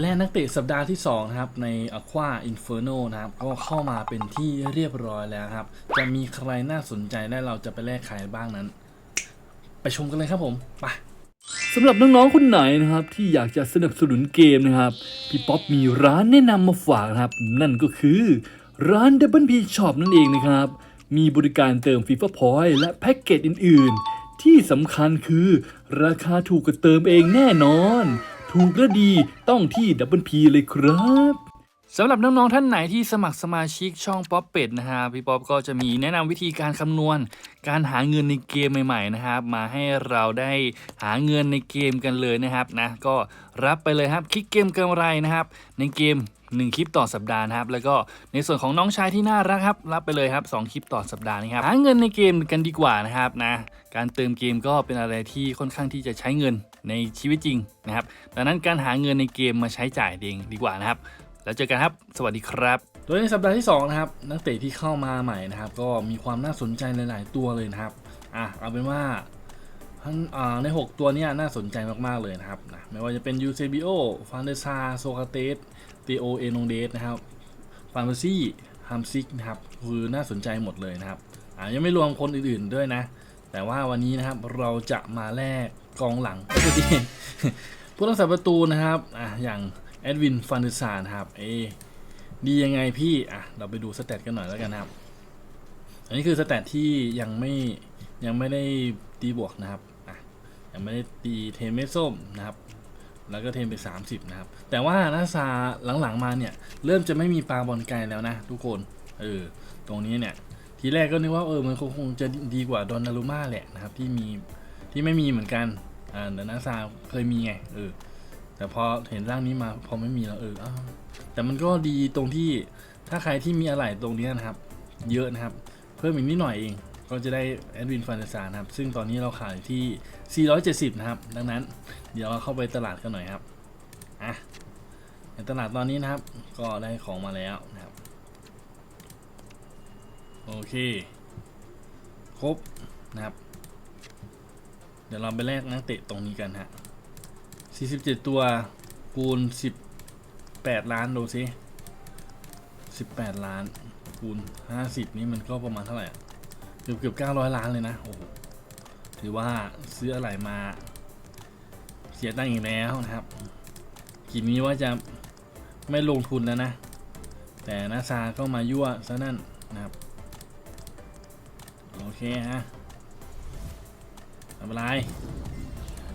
และนักเตะสัปดาห์ที่2นะครับใน Aqua Inferno นะครับก็เข้ามาเป็นที่เรียบร้อยแล้วครับ จะมีใครน่าสนใจและเราจะไปแลกขายบ้างนั้น ไปชมกันเลยครับผมไปสำหรับน้องๆคนไหนนะครับ ที่อยากจะสนับสนุนเกมนะครับ พี่ป๊อปมีร้านแนะนำมาฝากนะครับ นั่นก็คือร้าน Double P Shop นั่นเองนะครับ มีบริการเติม FIFA Point และแพ็กเกจอื่น ๆ ที่สำคัญคือราคาถูกกว่าเติมเองแน่นอน ถูกและดีต้องที่ Double P เลยครับสำหรับน้องๆท่านไหนที่สมัครสมาชิกช่องป๊อปเป็ดนะฮะพี่ป๊อปก็จะมีแนะนำวิธีการคำนวณ การหาเงินในเกมใหม่ๆนะครับมาให้เราได้หาเงินในเกมกันเลยนะครับนะก็รับไปเลยครับคลิกเกมกำไรนะครับ ในเกม 1 คลิปต่อสัปดาห์นะครับ แล้วก็ในส่วนของน้องชายที่น่ารักครับ รับไปเลยครับ2คลิปต่อสัปดาห์นะครับหาเงินในเกมกันดีกว่านะครับนะการเติมเกมก็เป็นอะไรที่ค่อนข้างที่จะใช้เงิน ในชีวิตจริงนะครับ ดังนั้นการหาเงินในเกมมาใช้จ่ายเองดีกว่านะครับ แล้วเจอกันครับ สวัสดีครับ โดยในสัปดาห์ที่2นะครับนักเตะที่เข้ามาใหม่นะครับ ก็มีความน่าสนใจหลาย ๆ ตัวเลยนะครับอะเอาเป็นว่าทั้งอ่าใน 6 ตัวนี้น่าสนใจมาก ๆ เลยนะครับนะไม่ว่าจะเป็นยูเซบิโอฟานเดซาโซคาเตสตีโอเอนงเดสนะครับฟานเบซี่ฮัมซิกนะครับคือน่าสนใจหมดเลยนะครับอ่ายังไม่รวมคนอื่น ๆ ด้วยนะ แต่ว่าวันนี้นะครับเราจะมาแลก กองหลังก็ดีผู้รักษาประตูนะครับอะอย่างแอดวินฟันเดซานครับเอดียังไงพี่อะเราไปดูสเตตกันหน่อยแล้วกันครับ อันนี้คือสเตตที่ยังไม่ยังไม่ได้ตีบวกนะครับอะยังไม่ได้ตีเทมเมส้มนะครับแล้วก็เทมไป 30 นะครับ แต่ว่านาซาหลังๆมาเนี่ย เริ่มจะไม่มีปลาบอลไกลแล้วนะ ทุกคน เออ ตรงนี้เนี่ย ทีแรกก็นึกว่าเออมันคงจะดีกว่าดอนนารุมาแหละนะครับ ที่มี ที่ไม่มีเหมือนกันอ่าแต่นาซาเคยมีไงเออแต่พอเห็นร่างนี้มาพอไม่มีแล้วเอออแต่มันก็ดีตรงที่ถ้าใครที่มีอะไรตรงนี้นะครับ เยอะนะครับ เพิ่มอีกนิดหน่อยเอง ก็จะได้แอดวินฟันเดซานะครับ ซึ่งตอนนี้เราขายที่ 470 นะครับ ดังนั้น เดี๋ยวเราเข้าไปตลาดกันหน่อยครับอะในตลาดตอนนี้นะครับ ก็ได้ของมาแล้วนะครับ โอเค ครบนะครับ เดี๋ยวเราไปแลกนักเตะตรงนี้กันฮะ 47 ตัวคูณ 18 ล้านดูสิ18 ล้านคูณ 50 นี่มันก็ประมาณเท่าไหร่อะเกือบเกือบ900 ล้านเลยนะ โอ้โห ถือว่าซื้ออะไรมา เสียตังค์อีกแล้วนะครับกินนี้ว่าจะไม่ลงทุนแล้วนะ แต่นาซาก็มายั่วซะนั่นนะครับ โอเคฮะ ไม่เป็นไร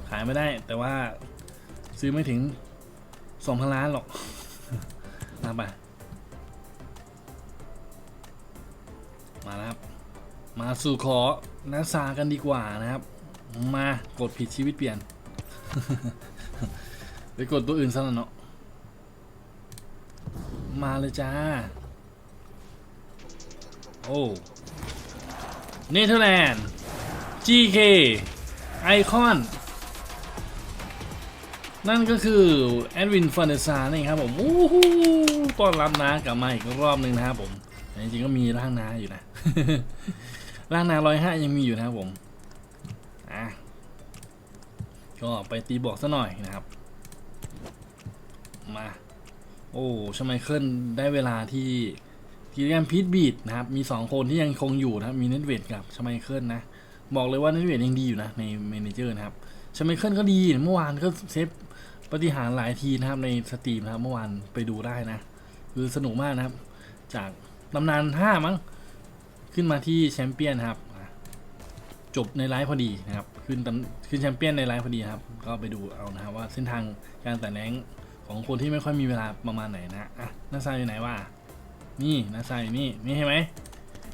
ขายไม่ได้ แต่ว่าซื้อไม่ถึงสองพันล้านหรอกมาไปมาแล้วครับ มาสู่ขอนาซากันดีกว่านะครับ มากดผิดชีวิตเปลี่ยนไปกดตัวอื่นซะแล้วเนาะมาเลยจ้า โอ้ เนเธอร์แลนด์ GK ไอคอน นั่นก็คือแอดวินฟันเดซานี่ครับผมโอ้โหต้อนรับนะกลับมาอีกรอบหนึ่งนะครับผมจริงๆก็มีร่างนาอยู่นะร่างนาร้อยห้ายังมีอยู่นะครับผมอะก็ไปตีบอกซะหน่อยนะครับ มา โอ้ชไมเคิลได้เวลาที่ทีเรียมพีทบีดนะครับ มี 2 คนที่ยังคงอยู่นะมีเน็ตเวดกับชไมเคิลนะ บอกเลยว่าเนตเวดยังดีอยู่นะในเมนเจอร์นะครับชมเคิลก็ดีเมื่อวานก็เซฟปฏิหารหลายทีนะครับในสตรีมนะครับเมื่อวานไปดูได้นะ คือสนุกมากนะครับ จากตำนาน5มั้งขึ้นมาที่แชมเปี้ยนครับ จบในไลฟ์พอดีนะครับ ขึ้นตำขึ้นแชมเปี้ยนในไลฟ์พอดีครับ ก็ไปดูเอานะครับว่าเส้นทางการแต่แรงของคนที่ไม่ค่อยมีเวลาประมาณไหนนะอะนาซาอยู่ไหนวะนี่นาซาอยู่นี่นี่เห็นไหม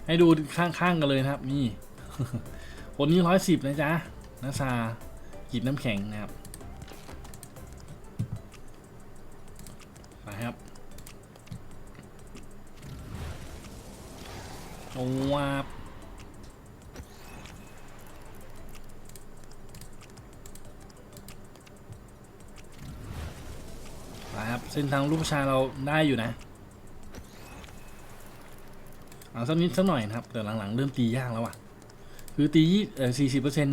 ให้ดูข้างๆกันเลยนะครับ นี่ คนนี้ร้อยสิบนะจ๊ะนาซากินน้ำแข็งนะครับไปครับโอ้วาบไปครับเส้นทางลูกชาเราได้อยู่นะเอาสักนิดสักหน่อยนะครับ แต่หลังๆ เริ่มตียากแล้วอะ คือตีเอ่อสี่สิบเปอร์เซ็น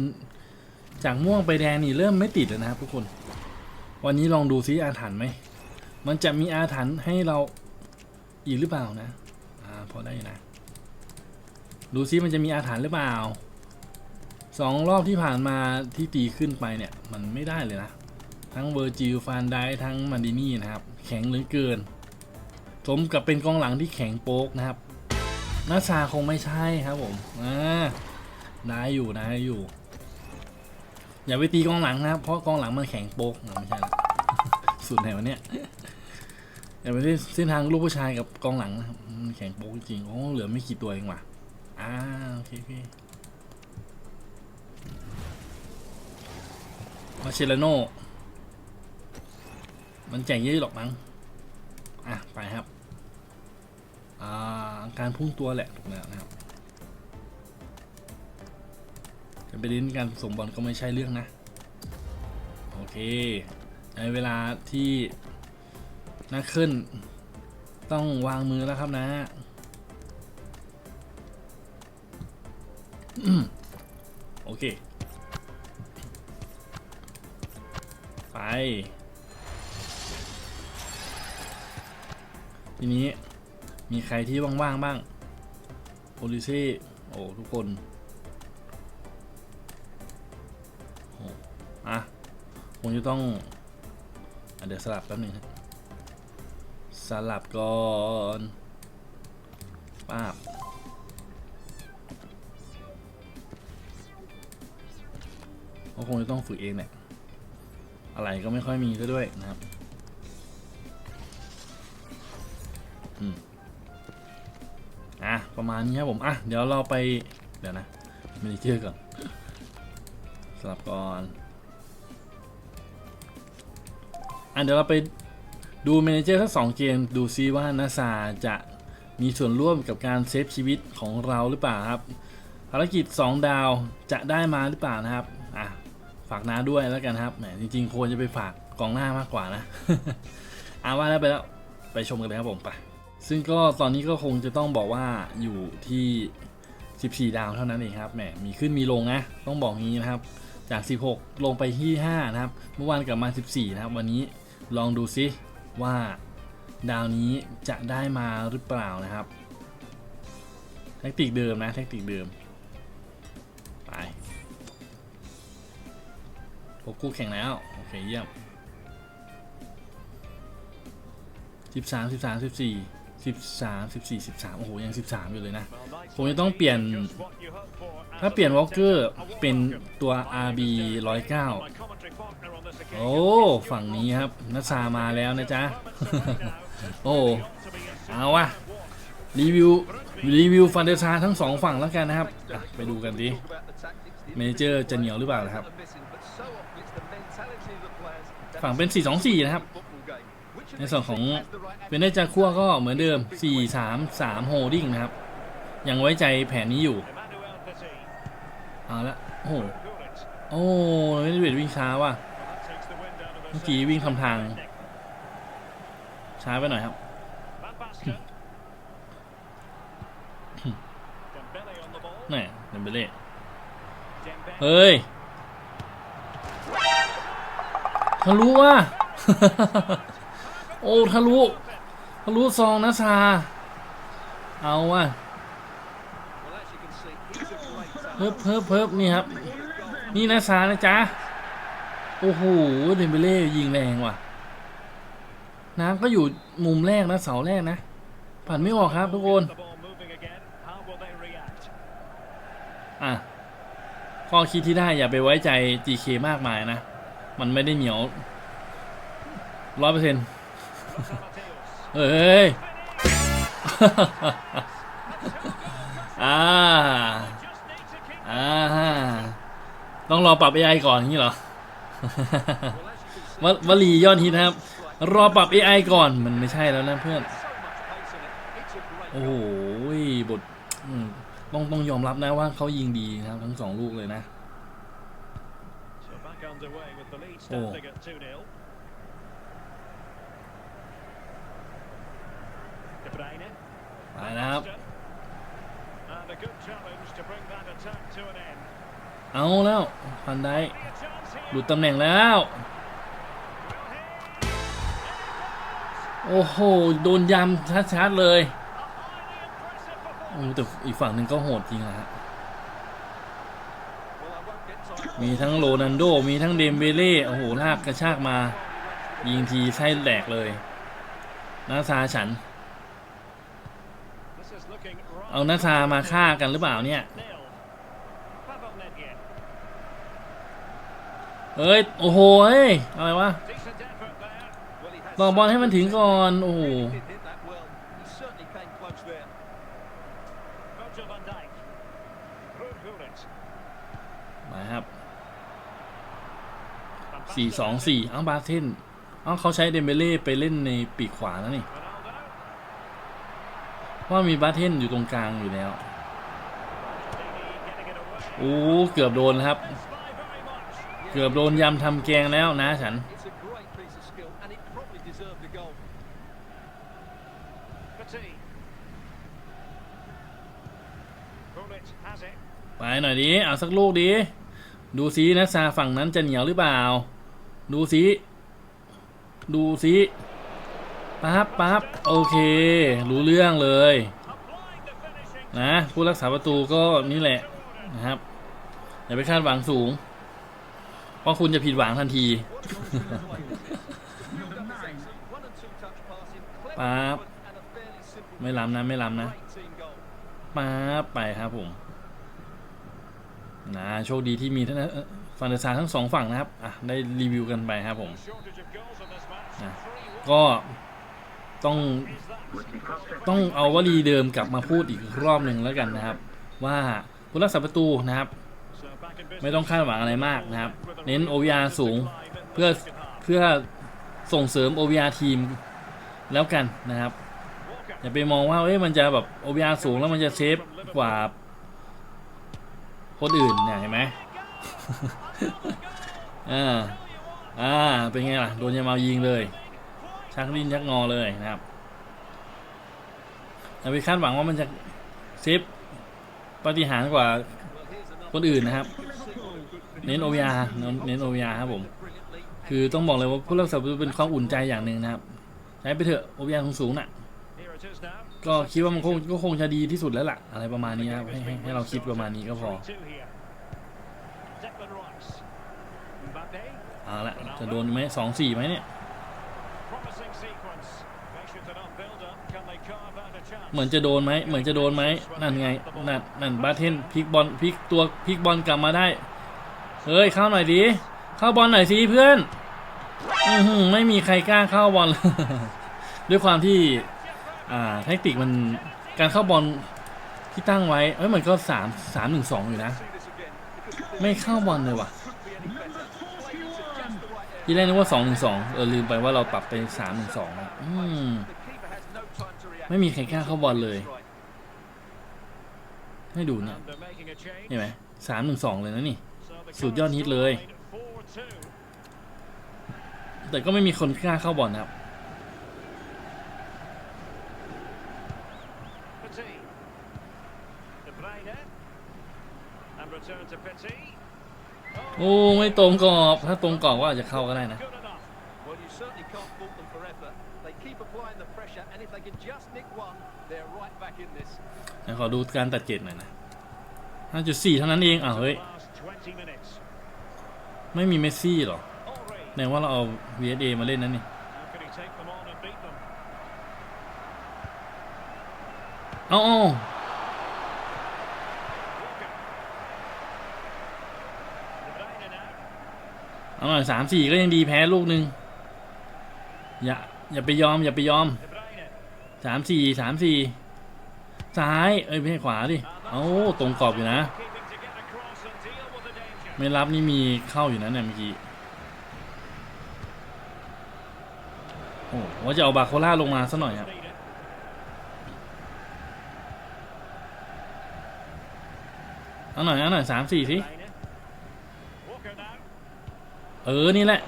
จากม่วงไปแดงนี่เริ่มไม่ติดแล้วนะครับทุกคน วันนี้ลองดูซิอาถรรพ์ไหม มันจะมีอาถรรพ์ให้เราอีกหรือเปล่านะ อ่าพอได้อยู่นะ ดูซิมันจะมีอาถรรพ์หรือเปล่าสองรอบที่ผ่านมาที่ตีขึ้นไปเนี่ย มันไม่ได้เลยนะ ทั้งเวอร์จิลฟานไดทั้งมันดินี่นะครับ แข็งเหลือเกิน สมกับเป็นกองหลังที่แข็งโป๊กนะครับนาซาคงไม่ใช่ครับผม อ่า ได้อยู่ได้อยู่ อย่าไปตีกองหลังนะครับเพราะกองหลังมันแข็งโป๊กอะไม่ใช่ละสุดไหนวะเนี่ยอย่าไปเล่เส้นทางลูกผู้ชายกับกองหลังนะครับมันแข็งโป๊กจริงโอ้เหลือไม่กี่ตัวเองว่ะอ่าโอเคโอเคมาเชลโนมันแจกเยอะหรอกมั้งอะไปครับ อ่าการพุ่งตัวแหละถูกแล้วนะครับ จะไปเล่นการผสมบอลก็ไม่ใช่เรื่องนะ โอเค ในเวลาที่นักขึ้น ต้องวางมือแล้วครับนะ โอเค ไป ทีนี้มีใครที่ว่างๆบ้างโอลิเซ่โอ้ ทุกคน จะต้องอเดี๋ยวสลับแป๊บนึงครับสลับก่อนป้าบก็คงจะต้องฝึกเองแหละอะไรก็ไม่ค่อยมีซะด้วยนะครับอะ ประมาณนี้ครับผม อะ เดี๋ยวเราไป เดี๋ยวนะเมนเจอร์ก่อนสลับก่อน อะเดี๋ยวเราไปดูเมนเจอร์ทั้งสองเกมดูซิว่านาซาจะมีส่วนร่วมกับการเซฟชีวิตของเราหรือเปล่าครับภารกิจ 2 ดาวจะได้มาหรือเปล่านะครับอะฝากน้าด้วยแล้วกันครับแหมจริงๆควรจะไปฝากกองหน้ามากกว่านะอะว่าแล้วไปแล้วไปชมกันเลยครับผมไปซึ่งก็ตอนนี้ก็คงจะต้องบอกว่าอยู่ที่ 14 ดาวเท่านั้นเองครับแหมมีขึ้นมีลงนะต้องบอกงี้นะครับจาก 16 ลงไปที่ 5 นะครับ เมื่อวานกลับมา 14 นะครับ วันนี้ ลองดูซิว่าดาวนี้จะได้มาหรือเปล่านะครับ แทคติกเดิมนะแทคติกเดิม ไปพบคู่แข่งแล้ว โอเคเยี่ยมสิบสามสิบสามสิบสี่สิบสามโอ้โห ยังสิบสามอยู่เลยนะ ผมจะต้องเปลี่ยน ถ้าเปลี่ยนวอลเกอร์เป็นตัว RB 109 โอ้ ฝั่งนี้ครับนัชามาแล้วนะจ๊ะ โอ้ เอาวะรีวิว รีวิวฟันเดชาทั้งสองฝั่งแล้วกันนะครับ ไปดูกันดิเมเจอร์จะเหนียวหรือเปล่านะครับ ฝั่งเป็น 4-2-4 นะครับ ในส่วนของเป็นได้จาคั่วก็เหมือนเดิม 4 3 3โฮดิ้งนะครับ ยังไว้ใจแผนนี้อยู่ เอาละโอ้โหโอ้ไม่ได้เวทวิ่งช้าว่ะเมื่อกี้วิ่งทำทาง ช้าไปหน่อยครับแน่เดมเบเล่เฮ้ยทะลุว่ะ โอ้ทะลุทะลุซองนะชา เอาว่ะเพิ่มเพิ่มเพิ่มนี่ครับ นี่นะชานะจ๊ะ โอ้โหเดมเบเล่ยิงแรงว่ะ น้ำก็อยู่มุมแรกนะเสาแรกนะผ่านไม่ออกครับทุกคนอะข้อคิดที่ได้อย่าไปไว้ใจ GK มากมายนะ มันไม่ได้เหนียวร้อยเปอร์เซ็นต์ เฮ้ยอ่าอ่าต้องรอปรับ AI ก่อนอย่างนี้เหรอววลียอดฮิตนะครับ รอปรับ AI ก่อนมันไม่ใช่แล้วนะเพื่อน โอ้โหบทอืมต้องต้องยอมรับนะว่าเขายิงดีนะครับ ทั้งสองลูกเลยนะ Oh. ไปนะครับ เอาแล้วพันได้หลุดตำแหน่งแล้ว โอ้โห โดนยำชัดๆเลยโอ้แต่อีกฝั่งหนึ่งก็โหดจริงนะฮะมีทั้งโรนันโด มีทั้งเดมเบเล่ โอ้โห ลากกระชากมา ยิงทีไส้แหลกเลยนาซาฉัน เอานาซามาฆ่ากันหรือเปล่าเนี่ยเฮ้ย โอ้โหเฮ้ย อะไรวะต่อบอลให้มันถึงก่อน โอ้โหมาครับสี่สองสี่อ้าบาเทนอ้าเขาใช้เดมเบเล่ไปเล่นในปีกขวาแล้วนี่ ว่ามีบาเทนอยู่ตรงกลางอยู่แล้ว โอ้ เกือบโดนครับ เกือบโดนยำทำแกงแล้วนะฉัน ไปหน่อยดิ เอาสักลูกดิ ดูซินะซาฝั่งนั้นจะเหนียวหรือเปล่า ดูซิ ดูซิ ปั๊บปั๊บโอเค รู้เรื่องเลย นะ ผู้รักษาประตูก็นี่แหละนะครับ อย่าไปคาดหวังสูง เพราะคุณจะผิดหวังทันทีปั๊บไม่ล้ำนะ ไม่ล้ำนะปั๊บไปครับผมนะโชคดีที่มีทั้งฟันเดอร์ซาทั้งสองฝั่งนะครับ อะ ได้รีวิวกันไปครับผมนะก็ ต้องต้องเอาวลีเดิมกลับมาพูดอีกรอบหนึ่งแล้วกันนะครับ ว่าผู้รักษาประตูนะครับ ไม่ต้องคาดหวังอะไรมากนะครับ เน้น OVR สูงเพื่อเพื่อส่งเสริม OVR ทีมแล้วกันนะครับอย่าไปมองว่าเอ้ยมันจะแบบ OVR สูงแล้วมันจะเซฟกว่าคนอื่นเนี่ยเห็นไหมอ่าอ่าเป็นไงล่ะโดนยามายิงเลย ชักลิ้นชักงอเลยนะครับอย่ไปคาดหวังว่ามันจะเซฟปฏิหารกว่าคนอื่นนะครับ เน้น OVR เน้นเน้น OVR ครับผม คือต้องบอกเลยว่าผู้รักษาประตูเป็นความอุ่นใจอย่างหนึ่งนะครับ ใช้ไปเถอะ OVR สูงๆน่ะ ก็คิดว่ามันคงก็คงจะดีที่สุดแล้วล่ะ อะไรประมาณนี้ครับใหให้ให้เราคิดประมาณนี้ก็พอเอาละจะโดนไหมสองสี่ไหมเนี่ย เหมือนจะโดนไหมเหมือนจะโดนไหมนั่นไงนั่นนั่นบาเทนพลิกบอลพลิกตัวพลิกบอลกลับมาได้เฮ้ยเข้าหน่อยดิเข้าบอลหน่อยสิเพื่อนอือไม่มีใครกล้าเข้าบอลด้วยความที่อ่าเทคนิคมันการเข้าบอลที่ตั้งไว้เอ้ยมันก็สามสามหนึ่งสองอยู่นะ ไม่เข้าบอลเลยว่ะที่แรกนึกว่าสองหนึ่งสองเออลืมไปว่าเราปรับไปสามหนึ่งสองอืม ไม่มีใครกล้าเข้าบอลเลย ให้ดูเนี่ยเห็นไหมสามหนึ่งสองเลยนะนี่ สุดยอดฮิตเลย แต่ก็ไม่มีคนกล้าเข้าบอลนะครับโอ้ไม่ตรงกรอบ ถ้าตรงกรอบก็อาจจะเข้าก็ได้นะ keep applying the pressure, and if they can just nick one, they're right back in this. ขอดูการตัดเจ็ดหน่อยนะจุดสี่เท่านั้นเองอะเฮ้ย ไม่มีเมสซี่หรอแสดว่าเราเอา VSA มาเล่นนั่นนี่เอาอเอาหน่อยสามสี่ก็ยังดีแพ้ลูกหนึ่งอย่า อย่าไปยอม อย่าไปยอมสามสี่สามสี่ซ้าย เอ้ยไม่ใช่ขวาดิเอาตรงกรอบอยู่นะ ไม่รับนี่มีเข้าอยู่นะเนี่ยเมื่อกี้โอ้ว่าจะเอาบาโคล่าลงมาซะหน่อยครับเอาหน่อยเอาหน่อยสามสี่สิเออ นี่แหละ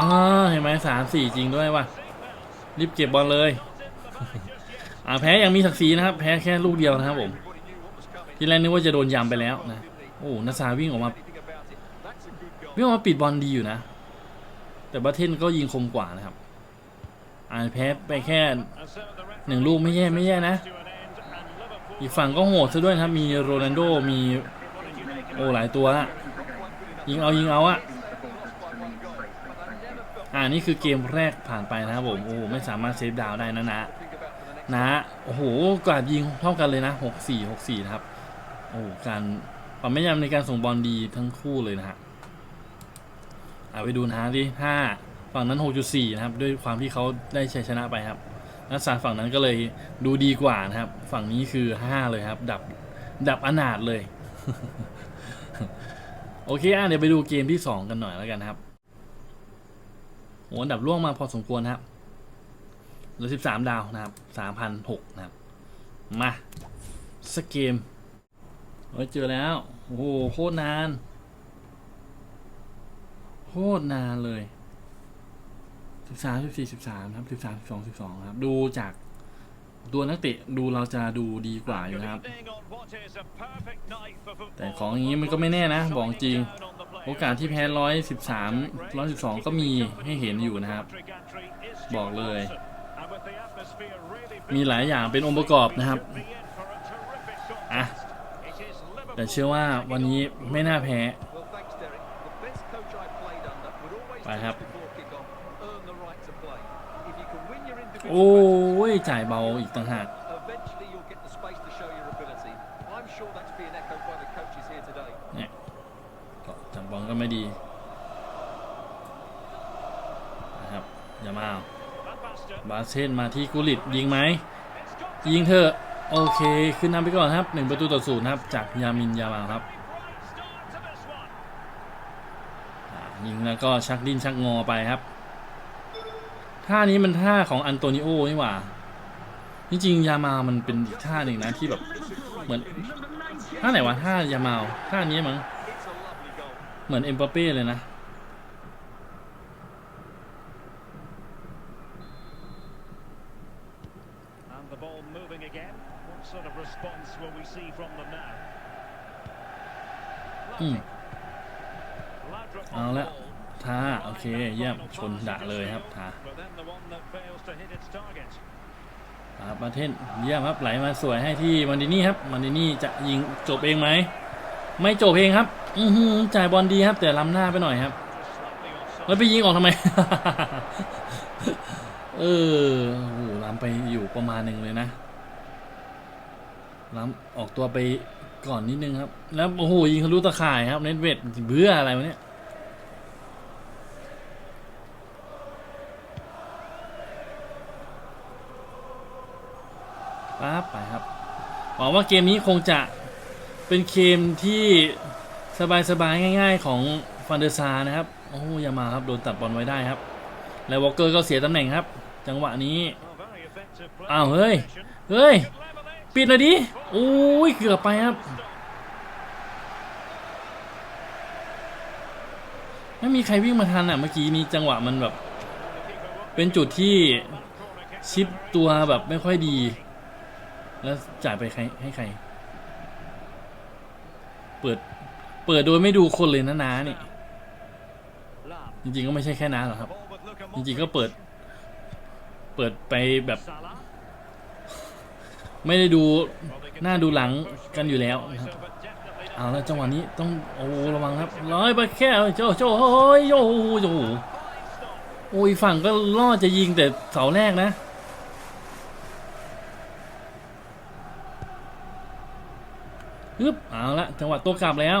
อ่าเห็นไหมสามสี่จริงด้วยว่ะรีบเก็บบอลเลย อ่าแพ้ยังมีศักดิ์ศรีนะครับ แพ้แค่ลูกเดียวนะครับผม ทีแรกนึกว่าจะโดนยำไปแล้วนะ โอ้นาซาวิ่งออกมาวิ่งออกมาปิดบอลดีอยู่นะ แต่บัตเทนก็ยิงคมกว่านะครับ อ่าแพ้ไปแค่หนึ่งลูกไม่แย่ไม่แย่นะ อีกฝั่งก็โหดซะด้วยนะครับ มีโรนัลโดมี โอ้หลายตัวอะยิงเอายิงเอาอะ อ่านี่คือเกมแรกผ่านไปนะครับผมโอ้ไม่สามารถเซฟดาวได้นะนะนะโอ้โหกาดยิงเท่ากันเลยนะหกสี่หกสี่นะครับโอ้การความแม่นยำในการส่งบอลดีทั้งคู่เลยนะฮะเอาไปดูนะฮะที่ห้าฝั่งนั้นหกจุดสี่นะครับ ด้วยความที่เขาได้ชัยชนะไปครับนักษาฝั่งนั้นก็เลยดูดีกว่านะครับ ฝั่งนี้คือห้าเลยครับ ดับดับอนาถเลย โอเคอะเดี๋ยวไปดูเกมที่สองกันหน่อยแล้วกันครับ โหอันดับล่วงมาพอสมควรครับเหลือสิบสามดาวนะครับสามพันหกนะครับ มาสกเกมเฮ้ยเจอแล้ว โอ้โหโคตรนานโคตรนานเลยสิบสามสิบสี่สิบสามครับสิบสามสิบสองสิบสองครับ ดูจาก ตัวนักเตะดูเราจะดูดีกว่าอยู่นะครับ แต่ของอย่างนี้มันก็ไม่แน่นะ บอกจริง โอกาสที่แพ้ร้อยสิบสามร้อยสิบสองก็มีให้เห็นอยู่นะครับ บอกเลย มีหลายอย่างเป็นองค์ประกอบนะครับอะแต่เชื่อว่าวันนี้ไม่น่าแพ้ Well, thanks, Derek. The best โอ้ individual ยจ่ายเบาอีกต่างหาก matches, eventually you'll get the space to show your ability. I'm sure that's being echoed by the coaches here today. เนี่ยก็จับบอลก็ไม่ดีนะครับอย่ามาเอาบาสเซนมาที่กุลิตยิงไหมยิงเถอะโอเค ขึ้นนำไปก่อนครับหนึ่งประตูต่อศูนย์ครับ จากยามินยามาครับอ่ายิงแล้วก็ชักดิ้นชักงอไปครับ ท่านี้มันท่าของอันโตนิโอนี่หว่า จริงๆยามามันเป็นอีกท่าหนึ่งนะที่แบบเหมือนท่าไหนวะท่ายามาท่านี้มั้ง It's a lovely goal. เหมือนเอ็มบัปเป้เลยนะ And the ball moving again. What sort of response will we see from them now? อืม Ladrup เอา on the ละ ball. ท่าโอเคเยี่ยมชนดะเลยครับท่า But then the one that fails to hit its target. ครับมาเทนเยี่ยมครับไหลมาสวยให้ที่มันดินี่ครับมันดินี่จะยิงจบเองไหมไม่จบเองครับ อือหือจ่ายบอลดีครับ แต่ล้ำหน้าไปหน่อยครับ แล้วไปยิงออกทำไม เออโอ้โหล้ำไปอยู่ประมาณหนึ่งเลยนะ ล้ำออกตัวไปก่อนนิดนึงครับ แล้วโอ้โหยิงทะลุตะข่ายครับ เน็ตเวทเบื่ออะไรวะเนี่ย ปั๊บไปครับห วังว่าเกมนี้คงจะเป็นเกมที่สบายๆง่าย ๆ ของฟันเดอร์ซานะครับ โอ้ยามาครับ โดนตัดบอลไว้ได้ครับ แล้ววอลเกอร์ก็เสียตำแหน่งครับ จังหวะนี้อ้าวเฮ้ย เฮ้ย ปิดหน่อยดิโอ้ย เกือบไปครับไม่มีใครวิ่งมาทันอะเมื่อกี้นี้จังหวะมันแบบ เป็นจุดที่ชิปตัวแบบไม่ค่อยดี แล้วจ่ายไปใครให้ใคร เปิด เปิดโดยไม่ดูคนเลยนะนานี่ จริง ๆ ก็ไม่ใช่แค่น้าหรอกครับ จริง ๆ ก็เปิด เปิดไปแบบ ไม่ได้ดูหน้าดูหลังกันอยู่แล้วนะครับเอาแล้วจังหวะนี้ต้องโอ้ระวังครับร้อยไปแค่โจโจโอ้ยโอ้โหโอ้โห fine stop. โอ้ยฝั่งก็ล่อจะยิงแต่เสาแรกนะ ฮึบเอาละจังหวะตัวกลับแล้ว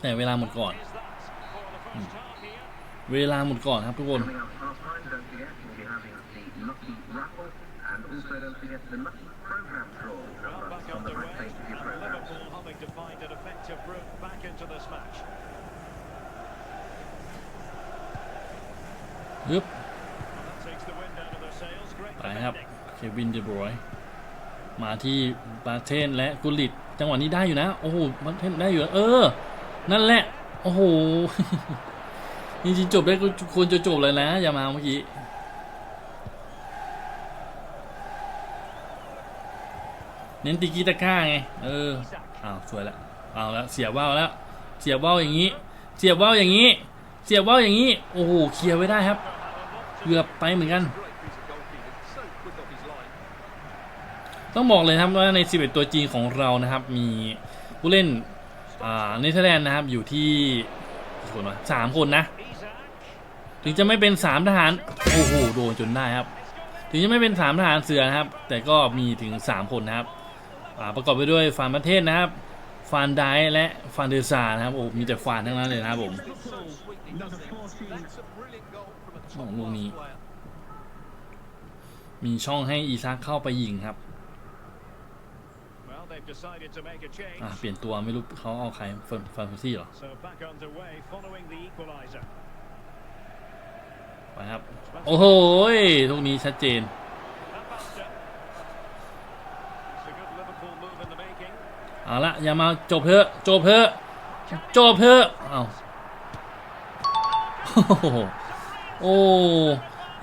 แต่เวลาหมดก่อน เวลาหมดก่อนครับทุกคน ฮึบไปครับ เควินเดบรอย มาที่บาเทนและกุลิต จังหวะนี้ได้อยู่นะ โอ้โหบาเทนได้อยู่เออ นั่นแหละ โอ้โหจริงๆจบได้ก็ควรจะจบเลยนะอย่ามาเมื่อกี้เน้นติกิตาก้าไงเอออ้าวสวยละเอาแล้วเสียบว่าวแล้ว เสียบว่าวอย่างนี้ เสียบว่าวอย่างนี้ เสียบว่าวอย่างนี้ โอ้โหเคลียร์ไว้ได้ครับเกือบไปเหมือนกัน ต้องบอกเลยครับว่าใน 11 ตัวจริงของเรานะครับ มีผู้เล่นอ่าเนเธอร์แลนด์นะครับอยู่ที่กี่คนวะสามคนนะ ถึงจะไม่เป็นสามทหารโอ้โหโดนจนได้ครับ ถึงจะไม่เป็นสามทหารเสือนะครับ แต่ก็มีถึง3คนนะครับอ่าประกอบไปด้วยฟานประเทศนะครับฟานไดและฟานเดอร์ซานะครับโอ้มีแต่ฟานทั้งนั้นเลยนะครับผมมอ้ลูกนี้ มีช่องให้อีซักเข้าไปยิงครับ อ่าเปลี่ยนตัวไม่รู้เขาเอาใครฟานฟานฟูซี่เหรอ So back underway following the equaliser. ไปครับ โอ้โหทุกนี้ชัดเจน Van Basten. It's a good Liverpool move in the making. เอาละอย่ามาจบเถอะจบเถอะจบเถอะเอาโอ้โหโอ้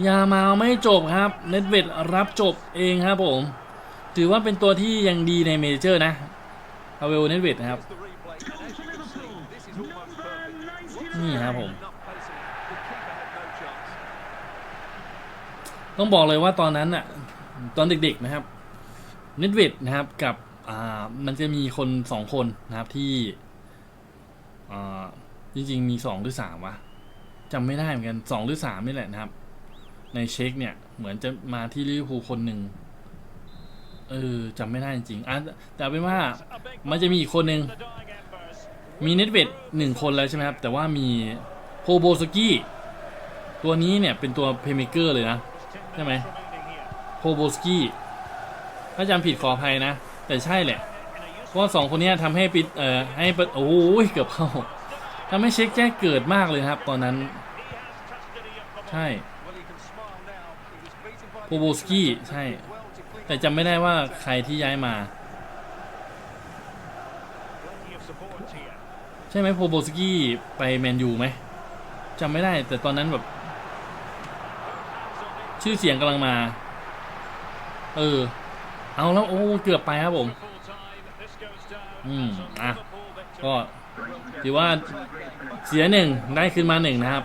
ยามาไม่จบครับ เน็ตเวดรับจบเองครับผม ถือว่าเป็นตัวที่ยังดีในเมเจอร์นะพาเวลเน็ตเวดนะครับ นี่ครับผม ต้องบอกเลยว่าตอนนั้นน่ะตอนเด็กๆนะครับเน็ตเวดนะครับกับอ่ามันจะมีคนสองคนนะครับที่อ่าจริงๆมีสองหรือสามวะจำไม่ได้เหมือนกันสองหรือสามนี่แหละนะครับ ในเช็คเนี่ยเหมือนจะมาที่ลิเวอร์พูลคนหนึ่ง เออจำไม่ได้จริงอะแต่เป็นว่ามันจะมีอีกคนหนึ่งมีเน็ตเวดหนึ่งคนแล้วใช่ไหมครับ แต่ว่ามีโพโบสกี้ตัวนี้เนี่ยเป็นตัวเพย์เมเกอร์เลยนะ10 Come minutes on. remaining here. โพโบสกี้ถ้าจำผิดขออภัยนะ แต่ใช่แหละเพราะสองคนนี้ทำให้ปิดเอ่อให้โอ้ยเกือบเข้าทำให้เช็คแจ้งเกิดมากเลยครับ ตอนนั้น ใช่ Well, he can smile now. He was beaten by the Poborski, opposition, but ใช่ แต่จำไม่ได้ว่าใครที่ย้ายมา ใช่ไหมโพโบสกี้ไปแมนยูไหมจำไม่ได้แต่ตอนนั้นแบบ ชื่อเสียงกำลังมา เออ เอาแล้วโอ้เกือบไปครับผม Full time. This goes down. Hmm, as a ah. Liverpool victory. ก็ถือว่าเสียหนึ่งได้ขึ้นมาหนึ่งนะครับ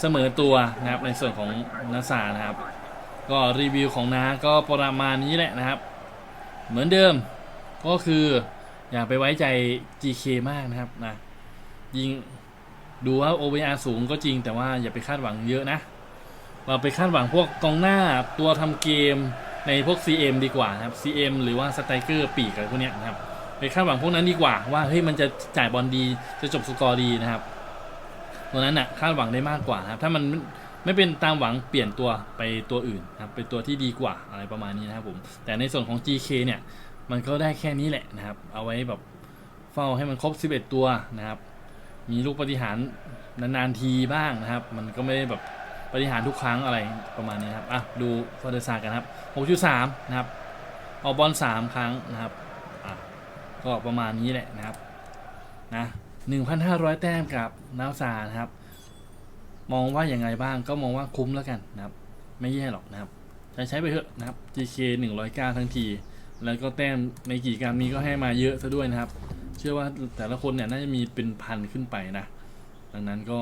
เสมอตัวนะครับในส่วนของนาซานะครับ ก็รีวิวของน้าก็ประมาณนี้แหละนะครับ เหมือนเดิมก็คืออย่าไปไว้ใจ GK มากนะครับนะยิงดูว่า OVR สูงก็จริงแต่ว่าอย่าไปคาดหวังเยอะนะ เราไปคาดหวังพวกกองหน้าตัวทำเกมในพวก CM ดีกว่านะครับ CM หรือว่าสไตรเกอร์ปีกอะไรพวกเนี้ยนะครับไปคาดหวังพวกนั้นดีกว่าว่าเฮ้ยมันจะจ่ายบอลดีจะจบสกอร์ดีนะครับ ตัวนั้นน่ะคาดหวังได้มากกว่านะครับ ถ้ามัน ไม่เป็นตามหวังเปลี่ยนตัวไปตัวอื่นนะครับเป็นตัวที่ดีกว่าอะไรประมาณนี้นะครับผมแต่ในส่วนของ GK เนี่ยมันก็ได้แค่นี้แหละนะครับ เอาไว้แบบเฝ้าให้มันครบ 11 ตัวนะครับ มีลูกปฏิหารนานๆทีบ้างนะครับ มันก็ไม่ได้แบบปฏิหารทุกครั้งอะไรประมาณนี้ครับอะดูฟอร์เดซากันครับ6.3นะครับออกบอล3ครั้งนะครับอะก็ประมาณนี้แหละนะครับนะ1,500 แต้มกับนาวซานะครับ มองว่าอย่างไรบ้างก็มองว่าคุ้มแล้วกันนะครับ ไม่แย่หรอกนะครับ ใช้ใช้ไปเถอะนะครับ GK 109ทั้งที แล้วก็แต้มในกี่การมนี้ก็ให้มาเยอะซะด้วยนะครับ เชื่อว่าแต่ละคนเนี่ยน่าจะมีเป็นพันขึ้นไปนะ ดังนั้นก็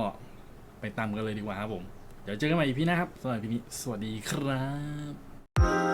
ไปตามกันเลยดีกว่าครับผม เดี๋ยวเจอกันใหม่อีพีหนะครับสำหรับพีนี้ สวัสดีครับ